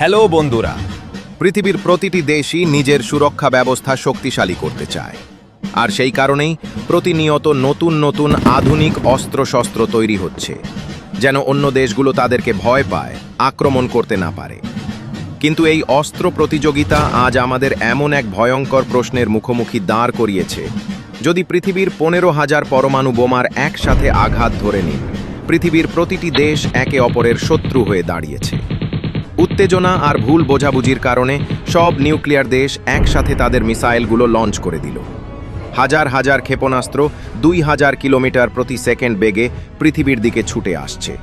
Hello বন্ধুরা, পৃথিবীর প্রতিটি দেশই নিজের সুরক্ষা ব্যবস্থা শক্তিশালী করতে চায়। আর সেই কারণেই প্রতিনিয়ত নতুন নতুন আধুনিক অস্ত্রশস্ত্র তৈরি হচ্ছে, যেন অন্য দেশগুলো তাদেরকে ভয় পায়, আক্রমণ করতে না পারে। কিন্তু এই অস্ত্র প্রতিযোগিতা আজ আমাদের এমন এক ভয়ঙ্কর প্রশ্নের মুখোমুখি দাঁড় করিয়েছে, যদি পৃথিবীর পনেরো হাজার পরমাণু বোমার একসাথে আঘাত ধরে নিন, পৃথিবীর প্রতিটি দেশ একে অপরের শত্রু হয়ে দাঁড়িয়েছে। উত্তেজনা আর ভুল বোঝাবুঝির কারণে সব নিউক্লিয়ার দেশ একসাথে তাদের মিসাইলগুলো লঞ্চ করে দিল। হাজার হাজার ক্ষেপণাস্ত্র দুই হাজার কিলোমিটার প্রতি সেকেন্ড বেগে পৃথিবীর দিকে ছুটে আসছে।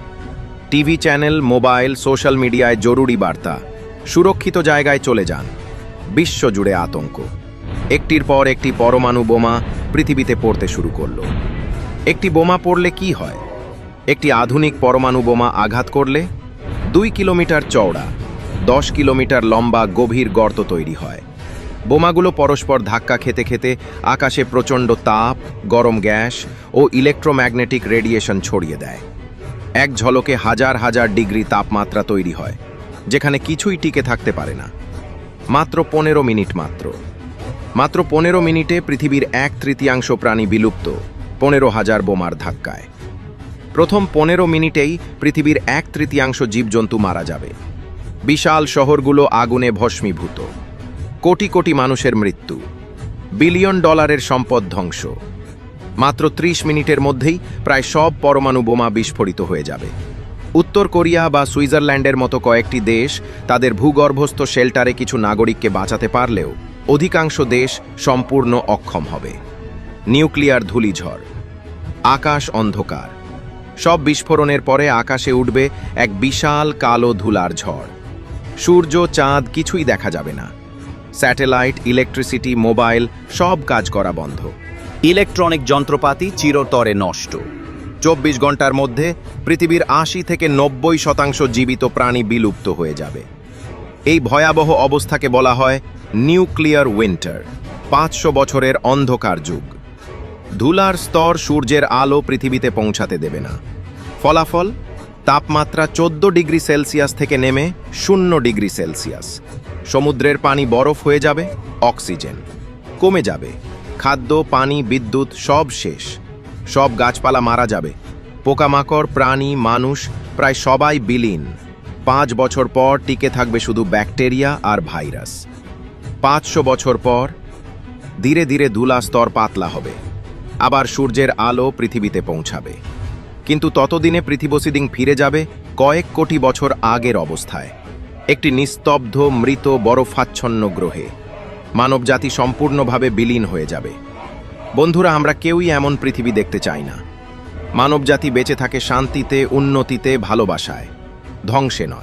টিভি চ্যানেল, মোবাইল, সোশ্যাল মিডিয়ায় জরুরি বার্তা। সুরক্ষিত জায়গায় চলে যান। বিশ্বজুড়ে আতঙ্ক। একটির পর একটি পরমাণু বোমা পৃথিবীতে পড়তে শুরু করল। একটি বোমা পড়লে কি হয়? একটি আধুনিক পরমাণু বোমা আঘাত করলে দুই কিলোমিটার চওড়া, দশ কিলোমিটার লম্বা গভীর গর্ত তৈরি হয়। বোমাগুলো পরস্পর ধাক্কা খেতে খেতে আকাশে প্রচণ্ড তাপ, গরম গ্যাস ও ইলেকট্রোম্যাগনেটিক রেডিয়েশন ছড়িয়ে দেয়। এক ঝলকে হাজার হাজার ডিগ্রি তাপমাত্রা তৈরি হয়, যেখানে কিছুই টিকে থাকতে পারে না। মাত্র পনেরো মিনিট মাত্র। মাত্র পনেরো মিনিটে পৃথিবীর এক তৃতীয়াংশ প্রাণী বিলুপ্ত, পনেরো হাজার বোমার ধাক্কায়। প্রথম পনেরো মিনিটেই পৃথিবীর এক তৃতীয়াংশ জীবজন্তু মারা যাবে। বিশাল শহরগুলো আগুনে ভস্মীভূত। কোটি কোটি মানুষের মৃত্যু। বিলিয়ন ডলারের সম্পদ ধ্বংস। মাত্র ত্রিশ মিনিটের মধ্যেই প্রায় সব পরমাণু বোমা বিস্ফোরিত হয়ে যাবে। উত্তর কোরিয়া বা সুইজারল্যান্ডের মতো কয়েকটি দেশ তাদের ভূগর্ভস্থ শেল্টারে কিছু নাগরিককে বাঁচাতে পারলেও অধিকাংশ দেশ সম্পূর্ণ অক্ষম হবে। নিউক্লিয়ার ধূলিঝড়। আকাশ অন্ধকার। সব বিস্ফোরণের পরে আকাশে উঠবে এক বিশাল কালো ধুলার ঝড়। সূর্য, চাঁদ কিছুই দেখা যাবে না। স্যাটেলাইট, ইলেকট্রিসিটি, মোবাইল, সব কাজ করা বন্ধ। ইলেকট্রনিক যন্ত্রপাতি চিরতরে নষ্ট। চব্বিশ ঘণ্টার মধ্যে পৃথিবীর আশি থেকে নব্বই শতাংশ জীবিত প্রাণী বিলুপ্ত হয়ে যাবে। এই ভয়াবহ অবস্থাকে বলা হয় নিউক্লিয়ার উইন্টার, পাঁচশো বছরের অন্ধকার যুগ। ধুলার স্তর সূর্যের আলো পৃথিবীতে পৌঁছাতে দেবে না। ফলাফল, তাপমাত্রা চোদ্দ ডিগ্রি সেলসিয়াস থেকে নেমে শূন্য ডিগ্রি সেলসিয়াস। সমুদ্রের পানি বরফ হয়ে যাবে, অক্সিজেন কমে যাবে, খাদ্য, পানি, বিদ্যুৎ সব শেষ। সব গাছপালা মারা যাবে। পোকামাকড়, প্রাণী, মানুষ প্রায় সবাই বিলীন। পাঁচ বছর পর টিকে থাকবে শুধু ব্যাকটেরিয়া আর ভাইরাস। পাঁচশো বছর পর ধীরে ধীরে ধুলা স্তর পাতলা হবে। আবার সূর্যের আলো পৃথিবীতে পৌঁছাবে। কিন্তু ততদিনে পৃথিবসিদিং ফিরে যাবে কয়েক কোটি বছর আগের অবস্থায়। একটি নিস্তব্ধ, মৃত, বরফাচ্ছন্ন গ্রহে। মানবজাতি সম্পূর্ণভাবে বিলীন হয়ে যাবে। বন্ধুরা, আমরা কেউই এমন পৃথিবী দেখতে চাই না। মানবজাতি বেঁচে থাকে শান্তিতে, উন্নতিতে, ভালোবাসায়। ধ্বংসে নয়।